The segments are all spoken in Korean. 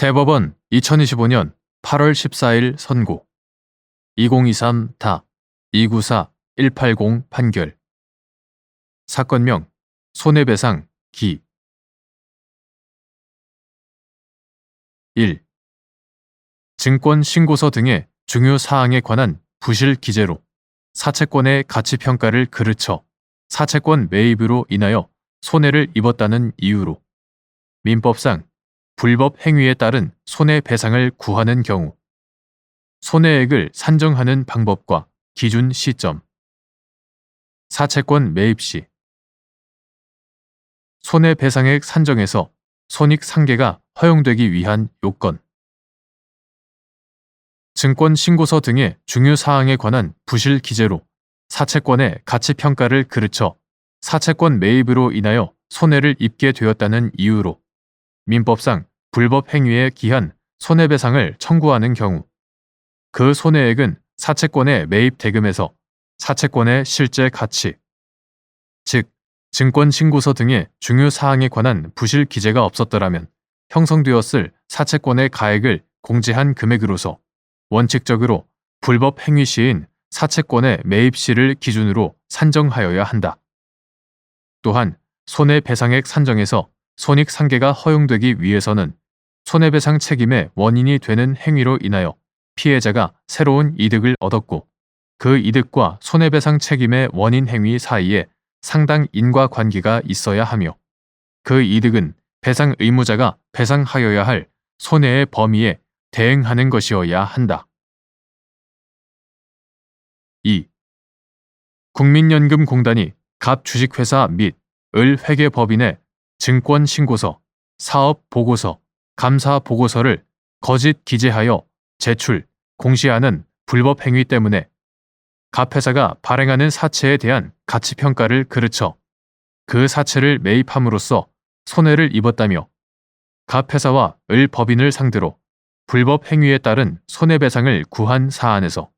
대법원 2025년 8월 14일 선고. 2023 다 294 180 판결. 사건명 손해배상 기. 1. 증권 신고서 등의 중요 사항에 관한 부실 기재로 사채권의 가치 평가를 그르쳐 사채권 매입으로 인하여 손해를 입었다는 이유로 민법상 불법 행위에 따른 손해배상을 구하는 경우. 손해액을 산정하는 방법과 기준 시점. 사채권 매입 시. 손해배상액 산정에서 손익 상계가 허용되기 위한 요건. 증권 신고서 등의 중요 사항에 관한 부실 기재로 사채권의 가치 평가를 그르쳐 사채권 매입으로 인하여 손해를 입게 되었다는 이유로 민법상 불법 행위에 기한 손해배상을 청구하는 경우 그 손해액은 사채권의 매입 대금에서 사채권의 실제 가치, 즉 증권 신고서 등의 중요 사항에 관한 부실 기재가 없었더라면 형성되었을 사채권의 가액을 공제한 금액으로서 원칙적으로 불법 행위 시인 사채권의 매입 시를 기준으로 산정하여야 한다. 또한 손해배상액 산정에서 손익 상계가 허용되기 위해서는 손해배상 책임의 원인이 되는 행위로 인하여 피해자가 새로운 이득을 얻었고 그 이득과 손해배상 책임의 원인 행위 사이에 상당 인과관계가 있어야 하며 그 이득은 배상 의무자가 배상하여야 할 손해의 범위에 대응하는 것이어야 한다. 2. 국민연금공단이 갑 주식회사 및 을 회계법인의 증권 신고서, 사업 보고서, 감사 보고서를 거짓 기재하여 제출, 공시하는 불법 행위 때문에 갑 회사가 발행하는 사채에 대한 가치 평가를 그르쳐 그 사채를 매입함으로써 손해를 입었다며 갑 회사와 을 법인을 상대로 불법 행위에 따른 손해배상을 구한 사안에서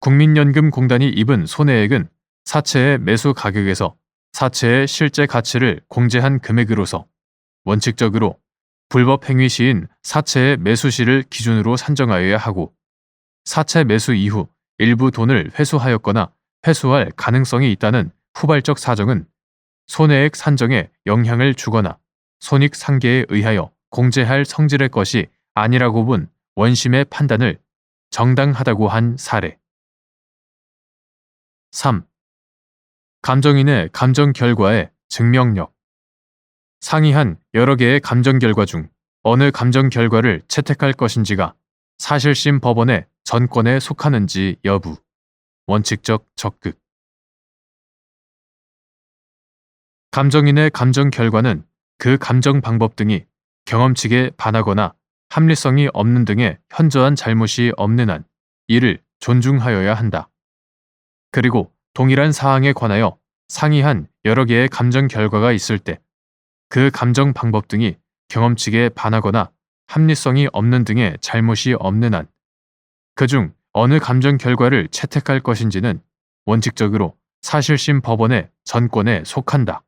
국민연금공단이 입은 손해액은 사채의 매수 가격에서 사채의 실제 가치를 공제한 금액으로서 원칙적으로 불법 행위 시인 사채의 매수 시를 기준으로 산정하여야 하고 사채 매수 이후 일부 돈을 회수하였거나 회수할 가능성이 있다는 후발적 사정은 손해액 산정에 영향을 주거나 손익 상계에 의하여 공제할 성질의 것이 아니라고 본 원심의 판단을 정당하다고 한 사례. 3. 감정인의 감정 결과의 증명력. 상이한 여러 개의 감정 결과 중 어느 감정 결과를 채택할 것인지가 사실심 법원의 전권에 속하는지 여부. 원칙적 적극. 감정인의 감정 결과는 그 감정 방법 등이 경험칙에 반하거나 합리성이 없는 등의 현저한 잘못이 없는 한 이를 존중하여야 한다. 그리고 동일한 사항에 관하여 상이한 여러 개의 감정 결과가 있을 때 그 감정 방법 등이 경험칙에 반하거나 합리성이 없는 등의 잘못이 없는 한 그중 어느 감정 결과를 채택할 것인지는 원칙적으로 사실심 법원의 전권에 속한다.